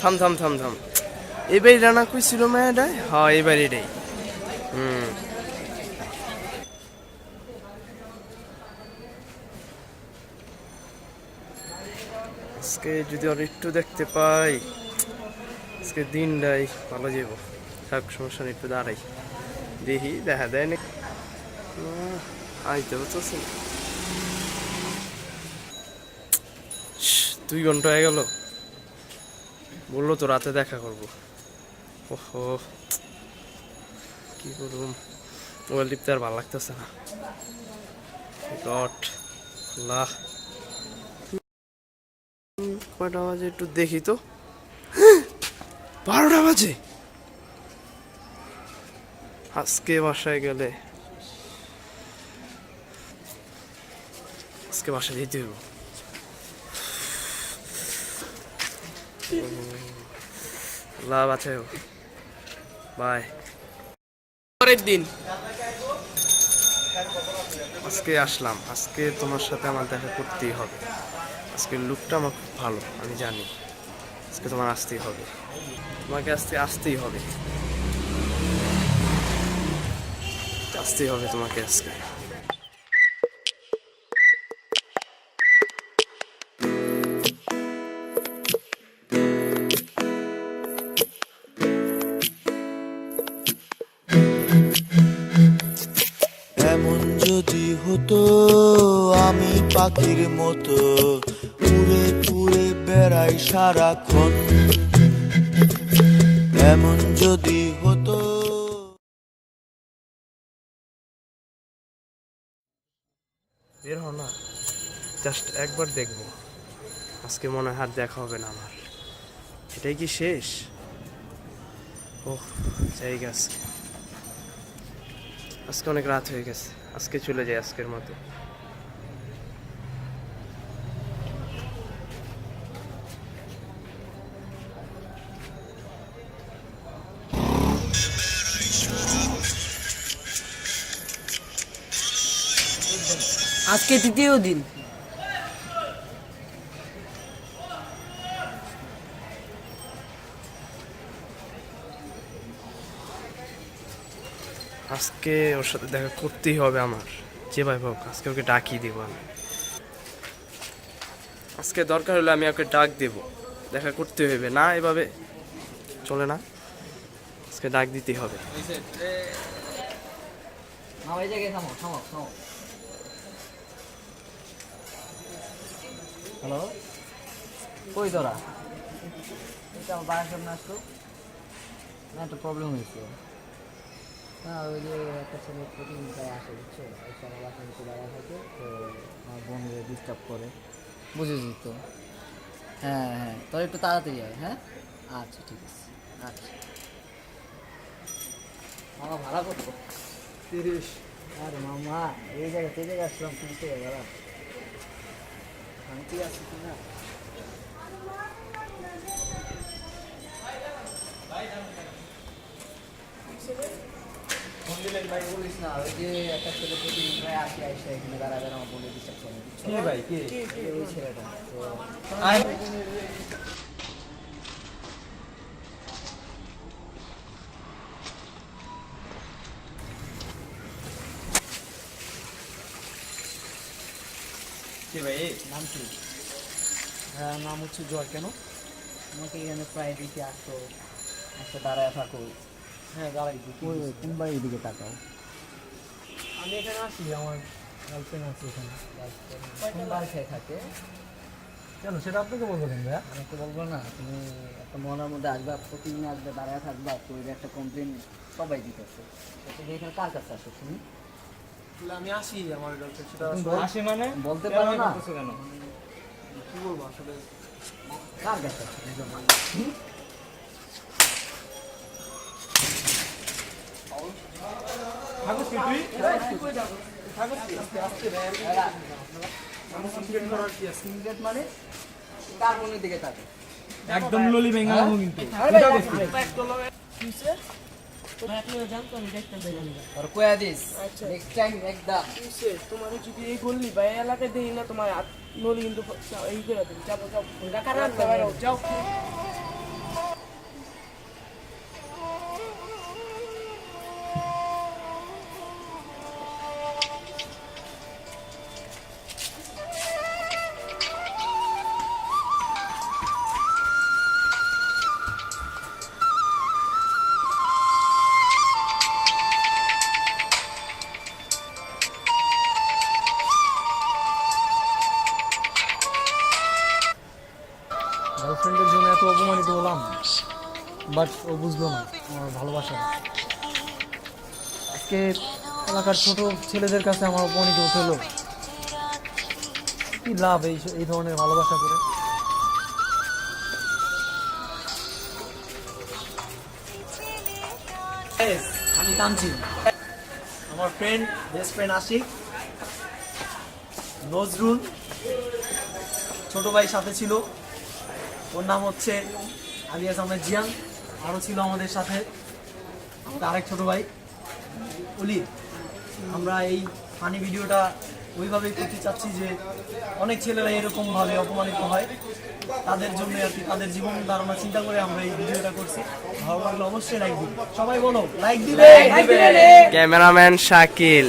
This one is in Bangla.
থাম থাম থাম থাম। এবার রানা কই ছিল মেয়েটাই হ্যাঁ এবার এটাই হুম। আজকে যদি আর একটু দেখতে পাই, আজকে দিনটাই ভালো যাব থাক, সমস্যা একটু দাঁড়াই। দেখি, দেখা দেয় না আইতে না। দুই ঘণ্টা হয়ে গেল। বলল তো রাতে দেখা করব। ওহো। কি করুম মোবাইল টিপতে আর ভালো লাগতেছে না। আল্লাহ। হুম, কয়টা বাজে একটু দেখি তো। বারোটা বাজে। আজকে বাসায় গেলে আজকে বাসায় যেতে হইব লাভ আছে বাই পরের দিন আজকে আসলাম। আজকে তোমার সাথে আমার দেখা করতেই হবে। আজকের লুকটা আমার খুব ভালো আমি জানি। আজকে তোমার আসতেই হবে। তোমাকে আজকে আসতেই হবে। আসতেই হবে তোমাকে আজকে। পাখির মতো উড়ে উড়ে বেড়াই সারাক্ষণ। এমন যদি হতো। বের হও না জাস্ট একবার দেখব। আজকে মনে হয় দেখা হবে না আমার। এটাই কি শেষ? ওহ যাই গেছে। আজকে অনেক রাত হয়ে গেছে। আজকে চলে যাই আজকের মতো। আজকে তৃতীয় দিন। আজকে ওর সাথে দেখা করতেই হবে আমার। যে ভাই হোক আজকে ওকে ডাকিয়ে দেবো আমি। আজকে দরকার হলে আমি ওকে ডাক দেব। দেখা করতে হবে না এভাবে চলে না। আজকে ডাক দিতেই হবে। থামো থামো থামো। হ্যালো কই তোরা? এটা আমার বাড়ির সামনে আসতো না একটা প্রবলেম হয়েছে। না ওই যে একটা ছেলে প্রতিদিন প্রায় আসে বুঝছ? আমার বাসার নিচে দাঁড়া থাকে তো আমার বোনকে ডিস্টার্ব করে। বুঝেছি তো? হ্যাঁ হ্যাঁ তোর একটু তাড়াতাড়ি আয় হ্যাঁ? আচ্ছা ঠিক আছে। আচ্ছা। মামা ভাড়া করতো? তিরিশ। আরে মামা এই জায়গা এই জায়গায় আসলাম দাদা শান্তি ভাই কে? ওই ছেলেটা তো নাম কি? হ্যাঁ নাম হচ্ছে জয় কেন? আমাকে এখানে প্রায় দিকে আসতো একটা দাঁড়ায় থাকো। হ্যাঁ দাঁড়াই দিই। ওই কোন বাড়ির দিকে তাকাও। আমি এখানে আসি আমার গার্লফ্রেন্ড আছে এখানে। কোন বাসায় থাকে? কেন সেটা আপনাকে বলব কেন ভাইয়া? আমাকে বলব না তুমি একটা মনের মধ্যে আসবা প্রতিদিন আসবে দাঁড়ায় থাকবা তো এর একটা কমপ্লেন সবাই দিতেছে। এখানে কার কাছে আসো তুমি? আমি আসি আমার সেটা আসি মানে বলতে পারো না কেন কি বলব আসলে কার কাছে আসো বুঝলাম না। হুম? থাকুস তুই থাকুস আস্তে আস্তে ভাই এরা, আমি সিক্রেট করার কি সিগারেট মানে কার দিকে থাকে একদম ললি ভেঙা কিন্তু তোমার যদি এই বললি বা এলাকায় দেখি না তোমার নলি কিন্তু এই করে দিন যাব যাও যাও। গার্লফ্রেন্ডের জন্য এত অপমানিত হলাম বাট ও বুঝলো না, আমার ভালোবাসা। আজকে এলাকার ছোট ছেলেদের কাছে আমার অপমানিত হতে হলো। কি লাভ এই এই ধরনের ভালোবাসা করে? আমি আমার friend best friend Ashik. Nazrul, ছোট ভাই সাথে ছিল। ওর নাম হচ্ছে আলিয়াস আহমেদ জিয়ান, আরও ছিল আমাদের সাথে, আমাদের আরেক ছোট ভাই অলি আমরা এই ফানি ভিডিওটা ওইভাবেই করতে চাচ্ছি যে অনেক ছেলেরা এরকমভাবে অপমানিত হয়। তাদের জন্য আর কি, তাদের জীবন ধারণা চিন্তা করে আমরা এই ভিডিওটা করছি। ভালো লাগলে অবশ্যই লাইক দিবে সবাই বলো লাইক দিবে ক্যামেরাম্যান শাকিল।